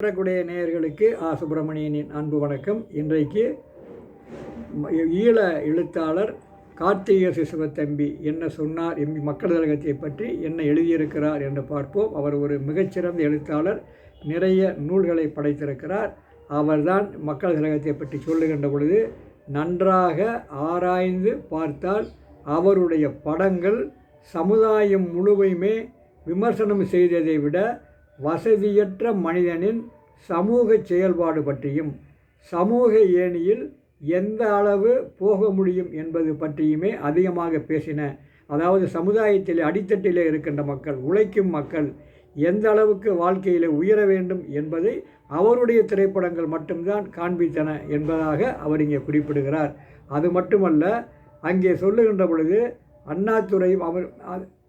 வரக்கூடிய நேயர்களுக்கு ஆ. சுப்பிரமணியனின் அன்பு வணக்கம். இன்றைக்கு ஈழ எழுத்தாளர் கார்த்திகை சிசுவத்தம்பி என்ன சொன்னார் எம்பி மக்கள் கழகத்தை பற்றி என்ன எழுதியிருக்கிறார் என்று பார்ப்போம். அவர் ஒரு மிகச்சிறந்த எழுத்தாளர் நிறைய நூல்களை படைத்திருக்கிறார். அவர்தான் மக்கள் கழகத்தை பற்றி சொல்லுகின்ற பொழுது நன்றாக ஆராய்ந்து பார்த்தால் அவருடைய படங்கள் சமுதாயம் முழுவையுமே விமர்சனம் செய்ததை விட வசதியற்ற மனிதனின் சமூக செயல்பாடு பற்றியும் சமூக ஏணியில் எந்த அளவு போக முடியும் என்பது பற்றியுமே அதிகமாக பேசின அதாவது சமுதாயத்தில் அடித்தட்டிலே இருக்கின்ற மக்கள் உழைக்கும் மக்கள் எந்த அளவுக்கு வாழ்க்கையில் உயர வேண்டும் என்பதை அவருடைய திரைப்படங்கள் மட்டும்தான் காண்பித்தன என்பதாக அவர் இங்கே குறிப்பிடுகிறார். அது மட்டுமல்ல அங்கே சொல்லுகின்ற பொழுது அண்ணாதுரையும் அவர்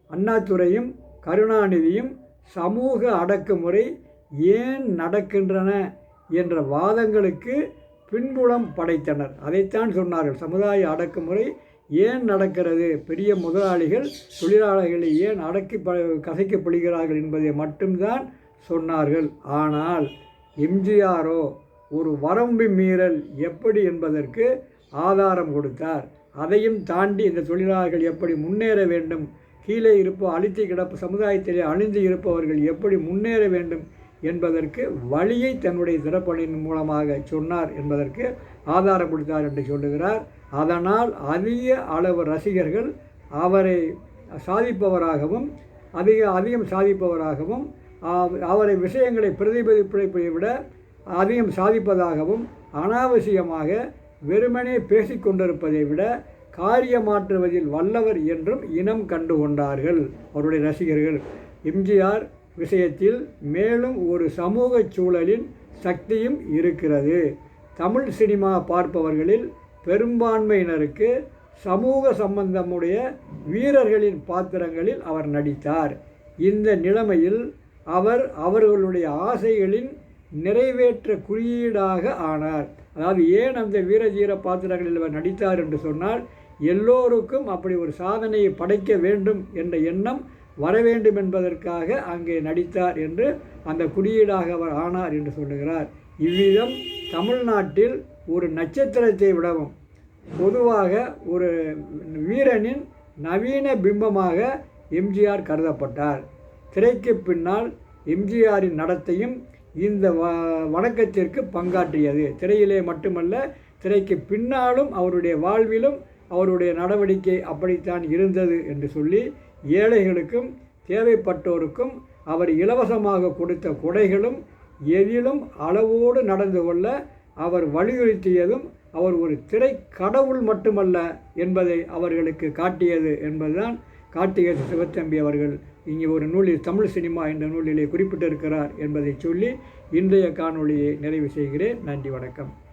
அண்ணாதுரையும் கருணாநிதியும் சமூக அடக்குமுறை ஏன் நடக்கின்றன என்ற வாதங்களுக்கு பின்புலம் படைத்தனர். அதைத்தான் சொன்னார்கள். சமுதாய அடக்குமுறை ஏன் நடக்கிறது? பெரிய முதலாளிகள் தொழிலாளர்களை ஏன் அடக்கி ப கசைக்கப்படுகிறார்கள் என்பதை மட்டும்தான் சொன்னார்கள். ஆனால் எம்ஜிஆரோ ஒரு வரம்பு மீறல் எப்படி என்பதற்கு ஆதாரம் கொடுத்தார். அதையும் தாண்டி இந்த தொழிலாளர்கள் எப்படி முன்னேற வேண்டும் கீழே இருப்போ அழித்து கிடப்பு சமுதாயத்திலே அழிந்து இருப்பவர்கள் எப்படி முன்னேற வேண்டும் என்பதற்கு வழியை தன்னுடைய திறப்பணியின் மூலமாக சொன்னார் என்பதற்கு ஆதாரம் கொடுத்தார் என்று சொல்லுகிறார். அதனால் அதிக அளவு ரசிகர்கள் அவரை சாதிப்பவராகவும் அதிக அதிகம் சாதிப்பவராகவும் அவரை விஷயங்களை பிரதிபலிப்பதை விட அதிகம் சாதிப்பதாகவும் அனாவசியமாக வெறுமனே பேசிக்கொண்டிருப்பதை விட காரியமாற்றுவதில் வல்லவர் என்றும் இனம் கண்டு கொண்டார்கள் அவருடைய ரசிகர்கள் எம்ஜிஆர் விஷயத்தில் மேலும் ஒரு சமூக சூழலின் சக்தியும் இருக்கிறது. தமிழ் சினிமா பார்ப்பவர்களில் பெரும்பான்மையினருக்கு சமூக சம்பந்தமுடைய வீரர்களின் பாத்திரங்களில் அவர் நடித்தார். இந்த நிலைமையில் அவர் அவர்களுடைய ஆசைகளின் நிறைவேற்ற குறியீடாக ஆனார். அதாவது ஏன் அந்த வீரதீர பாத்திரங்களில் அவர் நடித்தார் என்று சொன்னால் எல்லோருக்கும் அப்படி ஒரு சாதனையை படைக்க வேண்டும் என்ற எண்ணம் வர வேண்டும் என்பதற்காக அங்கே நடித்தார் என்று அந்த குறியீடாக அவர் ஆனார் என்று சொல்லுகிறார். இவ்விதம் தமிழ்நாட்டில் ஒரு நட்சத்திரத்தை விடவும் பொதுவாக ஒரு வீரனின் நவீன பிம்பமாக எம்ஜிஆர் கருதப்பட்டார். திரைக்கு பின்னால் எம்ஜிஆரின் நடத்தையும் இந்த வ வணக்கத்திற்கு பங்காற்றியது. திரையிலே மட்டுமல்ல திரைக்கு பின்னாலும் அவருடைய வாழ்விலும் அவருடைய நடவடிக்கை அப்படித்தான் இருந்தது என்று சொல்லி ஏழைகளுக்கும் தேவைப்பட்டோருக்கும் அவர் இலவசமாக கொடுத்த கொடைகளும் எதிலும் அளவோடு நடந்து கொள்ள அவர் வலியுறுத்தியதும் அவர் ஒரு திரை கடவுள் மட்டுமல்ல என்பதை அவர்களுக்கு காட்டியது என்பதுதான் கார்த்திகை சிவத்தம்பி அவர்கள் இங்கே ஒரு நூலில் தமிழ் சினிமா என்ற நூலிலே குறிப்பிட்டிருக்கிறார் என்பதை சொல்லி இன்றைய காணொளியை நிறைவு செய்கிறேன். நன்றி வணக்கம்.